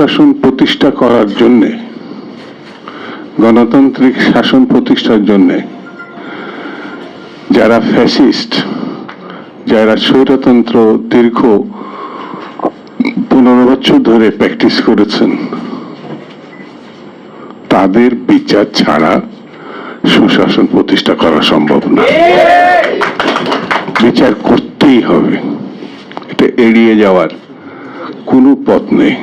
সুশাসন প্রতিষ্ঠা করার জন্যে, গণতান্ত্রিক শাসন প্রতিষ্ঠার জন্যে, যারা ফ্যাসিস্ট, যারা স্বৈরতন্ত্র দীর্ঘ পনেরো বছর ধরে প্র্যাকটিস করেছেন, তাদের বিচার ছাড়া সুশাসন প্রতিষ্ঠা করা সম্ভব না। বিচার করতেই হবে। এটা এড়িয়ে যাওয়ার কোনো পথ নেই।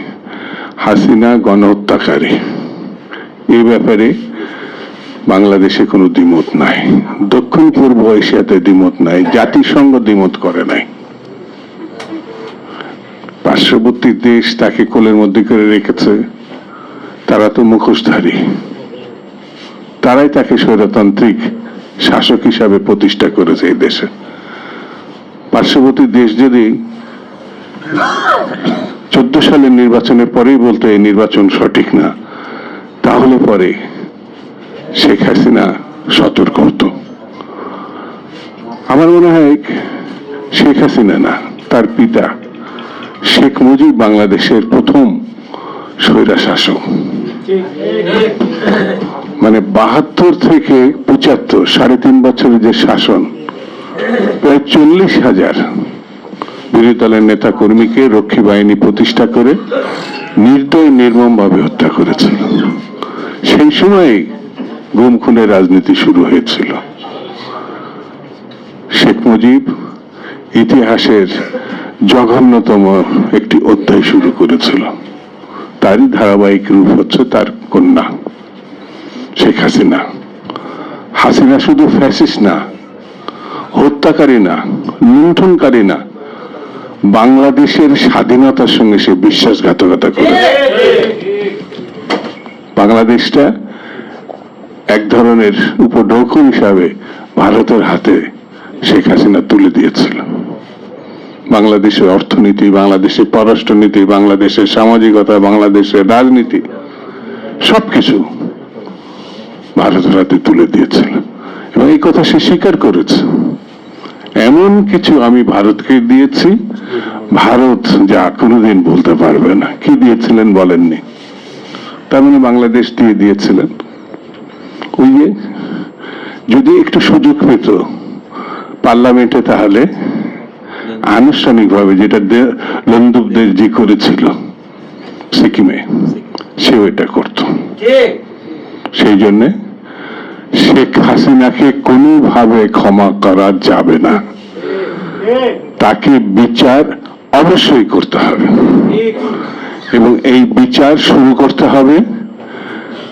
হাসিনা গণহত্যাকারী। এই ব্যাপারে বাংলাদেশে কোনো দ্বিমত নাই। দক্ষিণ পূর্ব এশিয়াতে দ্বিমত নাই, জাতিসংঘ দ্বিমত করে নাই। পার্শ্ববর্তী দেশ তাকে কোলের মধ্যে করে রেখেছে, তারা তো মুখোশধারী। তারাই তাকে স্বৈরতান্ত্রিক শাসক হিসাবে প্রতিষ্ঠা করেছে এই দেশে। পার্শ্ববর্তী দেশ যদি চোদ্দ সালের নির্বাচনের পরেই বলতো এই নির্বাচন সঠিক না। তাহলে পরে শেখ হাসিনা সতর্ক হতো। আমার মনে হয় শেখ হাসিনা না, তার পিতা শেখ মুজিব বাংলাদেশের প্রথম স্বৈরা শাসক মানে বাহাত্তর থেকে পঁচাত্তর, সাড়ে তিন বছরের যে শাসন, প্রায় চল্লিশ হাজার বিরোধী দলের নেতা কর্মীকে রক্ষী বাহিনী প্রতিষ্ঠা করে নির্দয় নির্মম ভাবে হত্যা করেছিল। সেই সময় গুম খুনের রাজনীতি শুরু হয়েছিল। শেখ মুজিব ইতিহাসের জঘন্যতম একটি অধ্যায় শুরু করেছিল। তারই ধারাবাহিক রূপ হচ্ছে তার কন্যা, শেখ হাসিনা। হাসিনা শুধু ফ্যাসিস না, হত্যাকারী না, লুণ্ঠনকারী না বাংলাদেশের স্বাধীনতার সঙ্গে সে বিশ্বাসঘাতকতা করেছে বাংলাদেশটা এক ধরনের উপঢৌকন হিসাবে ভারতের হাতে শেখ হাসিনা তুলে দিয়েছিল। বাংলাদেশের অর্থনীতি বাংলাদেশের পররাষ্ট্রনীতি বাংলাদেশের সামাজিকতা বাংলাদেশের রাজনীতি সবকিছু ভারতের হাতে তুলে দিয়েছিল। এবং এই কথা সে স্বীকার করেছে। এমন কিছু আমি ভারতকে দিয়েছি। ভারত যা কোনোদিন বলতে পারবে না। কি দিয়েছিলেন বলেননি? তার মানে বাংলাদেশ দিয়ে দিয়েছিলেন। ওই যে যদি একটু সুযোগ পেত পার্লামেন্টে তাহলে আনুষ্ঠানিকভাবে যেটা দে- লন্দুকদের যে করেছিল সিকিমে সেও এটা করত। সেই জন্য শেখ হাসিনাকে কোনোভাবে ক্ষমা করা যাবে না। তাকে বিচার অবশ্যই করতে হবে। এবং এই বিচার শুরু করতে হবে।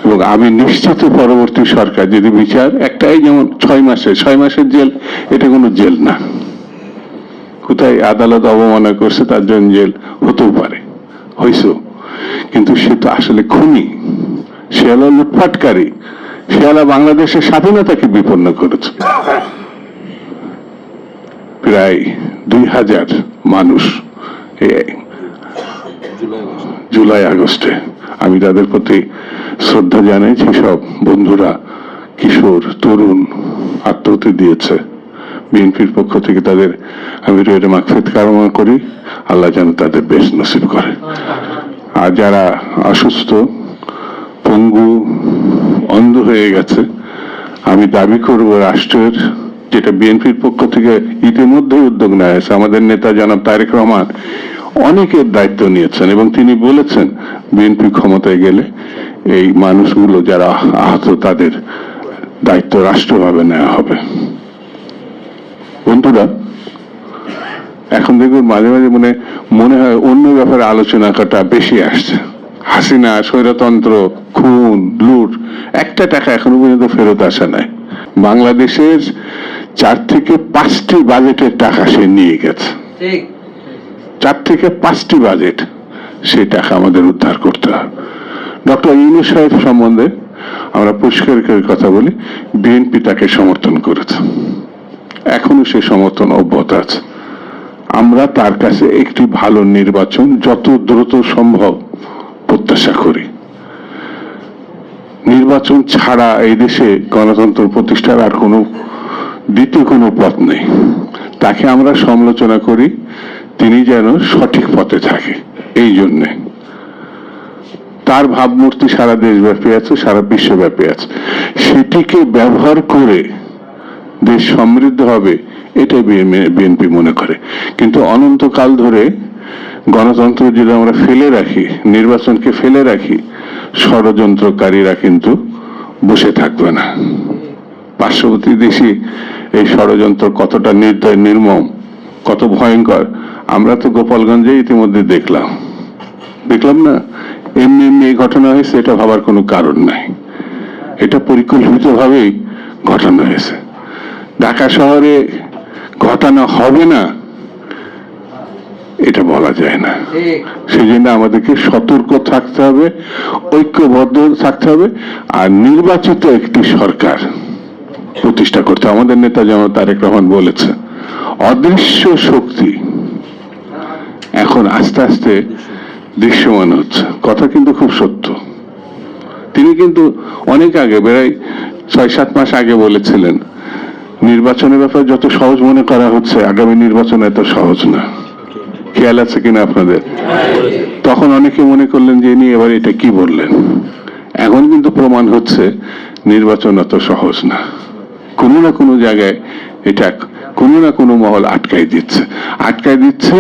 এবং আমি নিশ্চিত পরবর্তী সরকার যদি বিচার, একটাই যেমন ছয় মাসে, ছয় মাসের জেল, এটা কোনো জেল না। কোথায় আদালত অবমাননা করছে তার জন্য জেল হতেও পারে হয়েছে কিন্তু সে তো আসলে খুনি। সে হলো লুটপাটকারী। হলো বাংলাদেশের স্বাধীনতাকে বিপন্ন করেছে, প্রায় দুই হাজার মানুষ জুলাই আগস্টে। আমি তাদের প্রতি শ্রদ্ধা জানাই সব বন্ধুরা কিশোর, তরুণ আত্মহতি দিয়েছে, বিএনপির পক্ষ থেকে তাদের আমি রয়েছে মাকফেদ কামনা করি। আল্লাহ যেন তাদের বেশ নসিব করে। আর যারা অসুস্থ, পঙ্গু অন্ধ হয়ে গেছে। আমি দাবি করব রাষ্ট্রের, যেটা বিএনপির পক্ষ থেকে ইতিমধ্যে উদ্যোগ নেওয়া হয়েছে, আমাদের নেতা জনাব তারেক রহমান অনেকের দায়িত্ব নিয়েছেন এবং তিনি বলেছেন বিএনপি ক্ষমতায় গেলে এই মানুষগুলো যারা আহত তাদের দায়িত্ব রাষ্ট্রভাবে নেওয়া হবে। বন্ধুরা, এখন দেখুন মাঝে মাঝে মনে মনে হয় অন্য ব্যাপারে আলোচনা করাটা বেশি আসছে। হাসিনা স্বৈরতন্ত্র খুন লুট একটা টাকা এখনও পর্যন্ত ফেরত আসে নাই। বাংলাদেশের চার থেকে পাঁচটি বাজেটের টাকা সে নিয়ে গেছে। চার থেকে পাঁচটি বাজেট সে টাকা আমাদের উদ্ধার করতে হবে। ডক্টর ইউনুস সাহেব সম্বন্ধে আমরা পরিষ্কার করে কথা বলি বিএনপি তাকে সমর্থন করেছে। এখনও সে সমর্থন অব্যাহত আছে। আমরা তার কাছে একটি ভালো নির্বাচন যত দ্রুত সম্ভব প্রত্যাশা করি। নির্বাচন ছাড়া এই দেশে গণতন্ত্র প্রতিষ্ঠার আর কোনো দ্বিতীয় কোনো পথ নেই। তাকে আমরা সমালোচনা করি, তিনি যেন সঠিক পথে থাকে, এই জন্যে। তার ভাবমূর্তি সারা দেশব্যাপী আছে, সারা বিশ্বব্যাপী আছে। সেটিকে ব্যবহার করে দেশ সমৃদ্ধ হবে, এটাই বিএনপি মনে করে। কিন্তু অনন্তকাল ধরে গণতন্ত্র যদি আমরা ফেলে রাখি, নির্বাচনকে ফেলে রাখি, ষড়যন্ত্রকারীরা কিন্তু বসে থাকবে না। পার্শ্ববর্তী দেশে এই ষড়যন্ত্র কতটা নির্দয়, নির্মম, কত ভয়ঙ্কর, আমরা তো গোপালগঞ্জে ইতিমধ্যে দেখলাম। দেখলাম না, এমনি এমনি এই ঘটনা হয়েছে, এটা ভাবার কোনো কারণ নাই। এটা পরিকল্পিতভাবেই ঘটানো হয়েছে। ঢাকা শহরে ঘটানো হবে না এটা বলা যায় না। সেই জন্য আমাদেরকে সতর্ক থাকতে হবে ঐক্যবদ্ধ থাকতে হবে আর নির্বাচিত একটি সরকার প্রতিষ্ঠা করতে আমাদের নেতা যেমন তারেক রহমান বলেছে অদৃশ্য শক্তি এখন আস্তে আস্তে দৃশ্যমান হচ্ছে। কথা কিন্তু খুব সত্য। তিনি কিন্তু অনেক আগে বেড়াই ছয় সাত মাস আগে বলেছিলেন নির্বাচনের ব্যাপার যত সহজ মনে করা হচ্ছে আগামী নির্বাচন এত সহজ না। খেয়াল আছে কিনা আপনাদের? তখন অনেকে মনে করলেন যে, ইনি এবার এটা কি বললেন? এখন কিন্তু প্রমাণ হচ্ছে, নির্বাচন অত সহজ না। কোনো না কোনো জায়গায় এটা কোনো না কোনো মহল আটকাই দিচ্ছে। আটকাই দিচ্ছে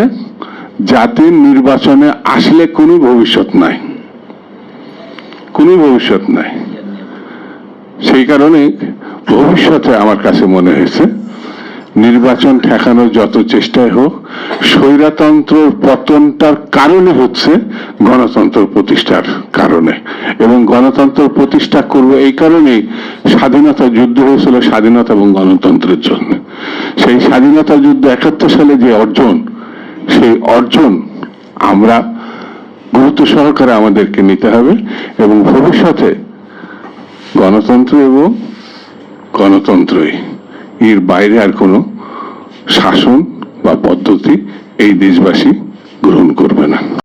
যাতে নির্বাচনে আসলে কোনো ভবিষ্যৎ নাই। কোনো ভবিষ্যৎ নাই। সেই কারণে ভবিষ্যতে আমার কাছে মনে হয়েছে নির্বাচন ঠেকানোর যত চেষ্টাই হোক স্বৈরাতন্ত্র পতনটার কারণে হচ্ছে গণতন্ত্র প্রতিষ্ঠার কারণে। এবং গণতন্ত্র প্রতিষ্ঠা করবে এই কারণেই স্বাধীনতা যুদ্ধ হয়েছিল স্বাধীনতা এবং গণতন্ত্রের জন্য। সেই স্বাধীনতা যুদ্ধ একাত্তর সালে যে অর্জন, সেই অর্জন আমরা গুরুত্ব সহকারে আমাদেরকে নিতে হবে এবং ভবিষ্যতে গণতন্ত্র এবং গণতন্ত্রই। এর বাইরে আর কোনো শাসন বা পদ্ধতি এই দেশবাসী গ্রহণ করবে না।